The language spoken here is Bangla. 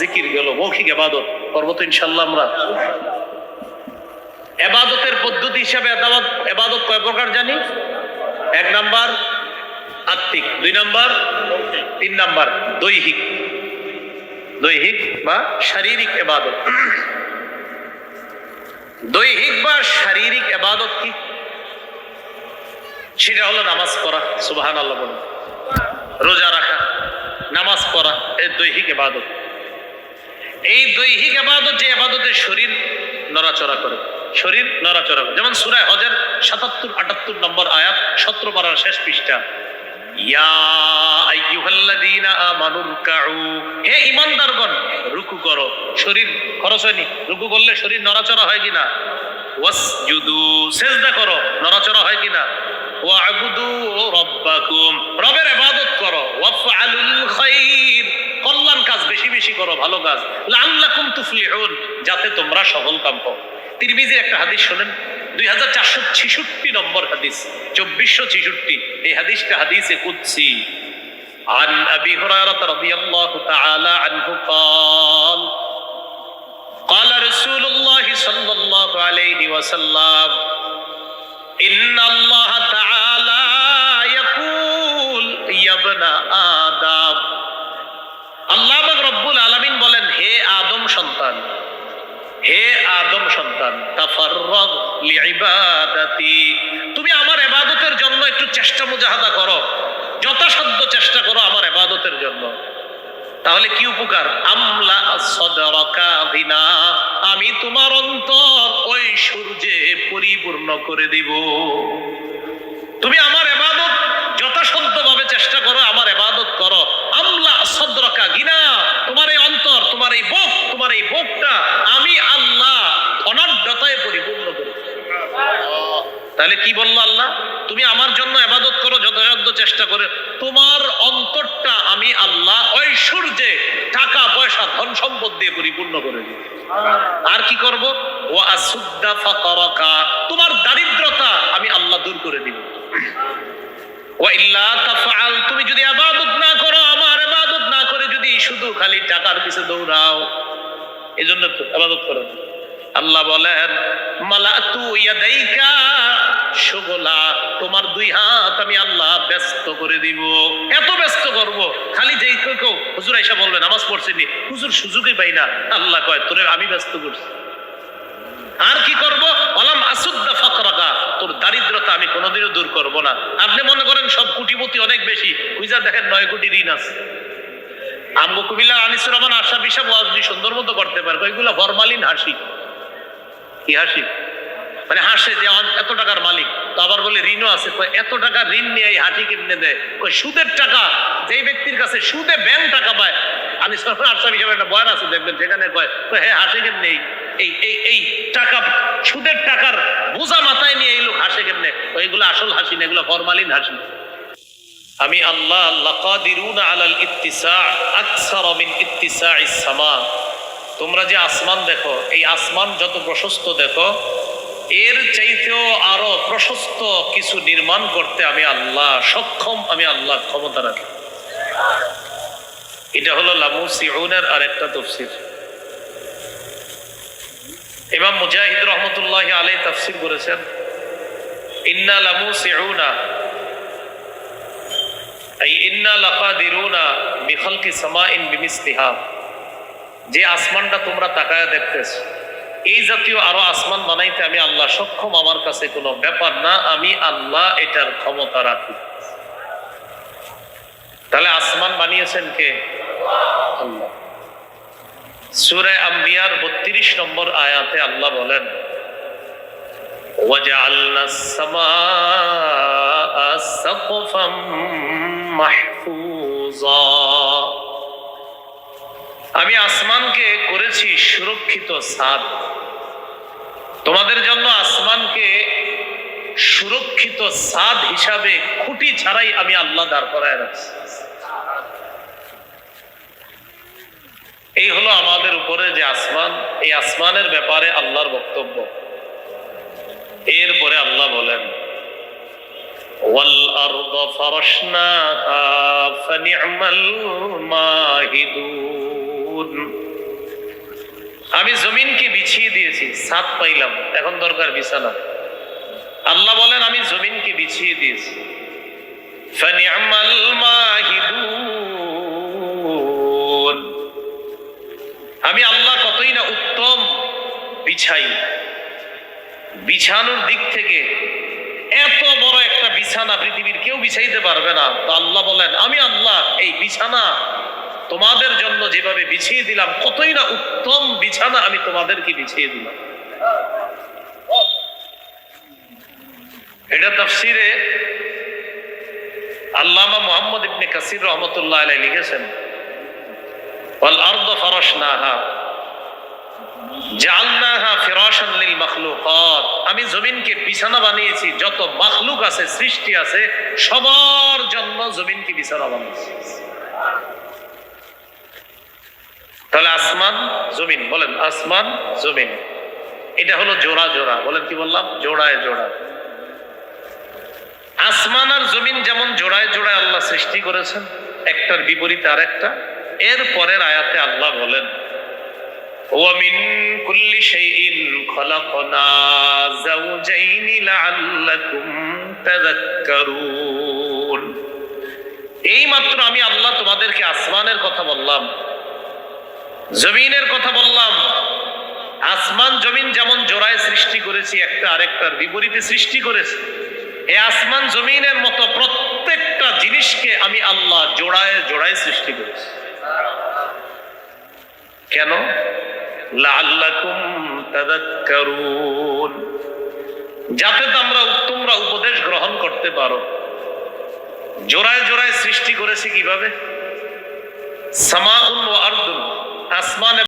জিকির গেল, মৌখিক এবাদত করব তো ইনশাল্লাহ আমরা। এবাদতের পদ্ধতি হিসাবে এবাদত কয় প্রকার জানি? এক নাম্বার, আত্মিক। দুই নাম্বার, তিন নাম্বার, দৈহিক। দৈহিক বা শারীরিক এবাদত দৈহিক বা শারীরিক এবাদত কি? সেটা হলো নামাজ পড়া সুবাহান আল্লাহ রোজা রাখা, নামাজ পড়া এই দৈহিক এবাদত এই দৈহিক এবাদত যে এবাদতের শরীর নড়াচড়া করে। শরীর নড়াচড়া করে। যেমন সুরায় হজের সাতাত্তর, আটাত্তর নম্বর আয়াত, সতেরো পারার শেষ পৃষ্ঠা। হে ঈমানদারগণ, রুকু করো। শরীর খরচ হয়নি। রুকু করলে শরীর নড়াচড়া হয় কিনা? ওয়াসজুদু, সিজদা করো। নড়াচড়া হয় কিনা? ওয়াবুদু রাব্বাকুম। রবের ইবাদত করো। ওয়াফআলুল খাইর কল্যাণ কাজ বেশি বেশি করো ভালো কাজ লাআল্লাকুম তুফলিহুন যাতে তোমরা সফল কাম পাও তিরমিজির একটা হাদিস শোনেন দুই হাজার চারশো ছিষট্টি নম্বর হাদিস চব্বিশশো ছিষট্টি এই হাদিসটা হাদিসে কুৎসি عن أبي هريرة رضي الله تعالى عنه قال قال رسول الله صلى الله عليه وسلم إن الله تعالى يقول يا ابن آدم আল্লাহ রব্বুল আলামিন বলেন, হে আদম সন্তান, হে আদম সন্তান তুমি আমার ইবাদতের জন্য একটু চেষ্টা মুজাহাদা করো, যথাসাধ্য চেষ্টা করো আমার ইবাদতের জন্য। তাহলে কি উপকার? আমলা সদরকা আমি তোমার অন্তর ওই সূর্যে পরিপূর্ণ করে দিব। তুমি আমার এবাদত যথাসাধ্য ভাবে চেষ্টা করো আমার এবাদত করো আমলা সদরকা গিনা, তোমার এই অন্তর, তোমার এই বুক, তোমার এই বুকটা আমি আল্লাহ অনাঢ্যতায় পরিপূর্ণ করি। তাহলে কি বলল আল্লাহ? তুমি আমার জন্য এবাদত করো, যথাসাধ্য চেষ্টা করে। তোমার অন্তরটা আমি আল্লাহ সূর্যে টাকা, পয়সা, ধন সম্পদ দিয়ে পরিপূর্ণ করে দিই। আর কি করব? ও আসুদ্দা ফাকারাকা তোমার দারিদ্রতা আমি আল্লাহ দূর করে দিব। ওয়া ইল্লা তাফআল খালি টাকার পিছে দৌড়াও। এজন্য তো ইবাদত করো। আল্লাহ বলেন, মালাতু ইয়াদাইকা সুগলা তোমার দুই হাত আমি আল্লাহ ব্যস্ত করে দিব। এত ব্যস্ত করব, খালি যেই কেউ হুজুর আইসা বলবে, নামাজ পড়ছেনি হুজুর সুযোগই পাই না। আল্লাহ কয়, তোরে আমি ব্যস্ত করছি। আর কি করব? অলাম আসুদ্দা ফকরাকা তোর দারিদ্রতা আমি কোনোদিনও দূর করব না। আপনি মনে করেন সব কোটিপতি অনেক বেশি কুইজা দেখেন নয় কোটি ঋণ আছে। আমগো কুমিল্লা আনিসুর রহমান আশা পিসা ওয়াজদি সুন্দর মতো করতে পারবে। এগুলো ফরমালিন হাসি। কি হাসি? মানে হাসে যে এত টাকার মালিক। তো আবার বলে ঋণও আছে। এত টাকা ঋণ নিয়ে এই হাঁটি কেমনে দেয়? কয়, সুদের টাকা। যেই ব্যক্তির কাছে সুদে ব্যাংক টাকা পায় আমি সরকার আটসাম হিসাবে একটা বয়ান আছে, দেখবেন সেখানে কয় হ্যাঁ হাসে কেমনে এই এই এই টাকা, সুদের টাকার বোঝা মাথায় নিয়ে এই লোক হাসে কেমনে? এগুলো আসল হাসি না, এগুলো ফরমালিন হাসি। আমি আল্লাহ আলাল ইত্তিসা মিন ইত্তিসাইস সামা। তোমরা যে আসমান দেখো, এই আসমান যত প্রশস্ত দেখো, এর চাইতেও আরও প্রশস্ত কিছু নির্মাণ করতে আমি আল্লাহ সক্ষম, আমি আল্লাহ ক্ষমতা রাখি। এটা হলো লামু সিউনের আর একটা তফসির। ইমাম মুজাহিদ রহমতুল্লাহ আলাই তাফসির করেছেন, ইন্না লামু সিউনা এই ইন্না লাকাদিরুনা বিখালকি সামাইন বিমিসলিহা যে আসমানটা তোমরা তাকায় দেখতেছ, এই জাতীয় আরও আসমান বানাইতে আমি আল্লাহ সক্ষম, আমার কাছে কোনো ব্যাপার না, আমি আল্লাহ এটার ক্ষমতা রাখি। তাহলে আসমান বানিয়েছেন কে? বত্রিশ নম্বর আয়াতে আল্লাহ বলেন ওয়াজা আল্লাহ سقفا محفوظا আমি আসমানকে করেছি সুরক্ষিত ছাদ তোমাদের জন্য আসমানকে সুরক্ষিত ছাদ হিসাবে খুঁটি ছাড়াই আমি আল্লাহ দাঁড় করায় রাখছি এই হলো আমাদের উপরে যে আসমান এই আসমানের ব্যাপারে আল্লাহর বক্তব্য এরপরে আল্লাহ বলেন والأرض فرشناها فنعم الماهدون আমি জমিনকে বিছিয়ে দিয়েছি ছাদ পাইলাম এখন দরকার বিছানা আল্লাহ বলেন আমি জমিনকে বিছিয়ে দিয়েছি فنعم الماهدون আমি আল্লাহ কতই না উত্তম বিছাই বিছানোর দিক থেকে এত বড় একটা বিছানা পৃথিবীর কেউ বিছাইতে পারবে না। তো আল্লাহ বলেন, আমি আল্লাহ, এই বিছানা তোমাদের জন্য যেভাবে বিছিয়ে দিলাম, কতই না উত্তম বিছানা আমি তোমাদেরকে বিছিয়ে দিলাম। এটা তাফসিরে আল্লামা মোহাম্মদ ইবনে কাসির রহমতুল্লাহ আলাই লিখেছেন, ওয়াল আরদ আমি জমিনকে বিছানা বানিয়েছি, যত মাখলুক আছে, সৃষ্টি আছে, সবার জন্য জমিনকে বিছানা বানিয়েছি। তাহলে আসমান, জমিন, বলেন আসমান, জমিন। এটা হলো জোড়া জোড়া। বলেন কি বললাম? জোড়ায় জোড়া আসমান আর জমিন যেমন জোড়ায় জোড়ায় আল্লাহ সৃষ্টি করেছেন, একটার বিপরীতে আর একটা এর পরের আয়াতে আল্লাহ বলেন ومن كل شيء خلقنا زوجين لعلكم تذكرون এই মাত্র আমি আল্লাহ তোমাদেরকে আসমানের কথা বললাম জমিনের কথা বললাম আসমান জমিন যেমন জোড়ায় সৃষ্টি করেছি একটা আরেকটার বিপরীতে সৃষ্টি করেছি এই আসমান জমিনের মতো প্রত্যেকটা জিনিসকে আমি আল্লাহ জোড়ায় জোড়ায় সৃষ্টি করেছি কেন যাতে তোমরা তোমরা উপদেশ গ্রহণ করতে পারো। জোড়ায় জোড়ায় সৃষ্টি করেছে কীভাবে? সামাউন ও আসমান